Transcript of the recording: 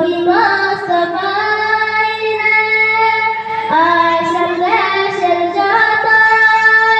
বিমা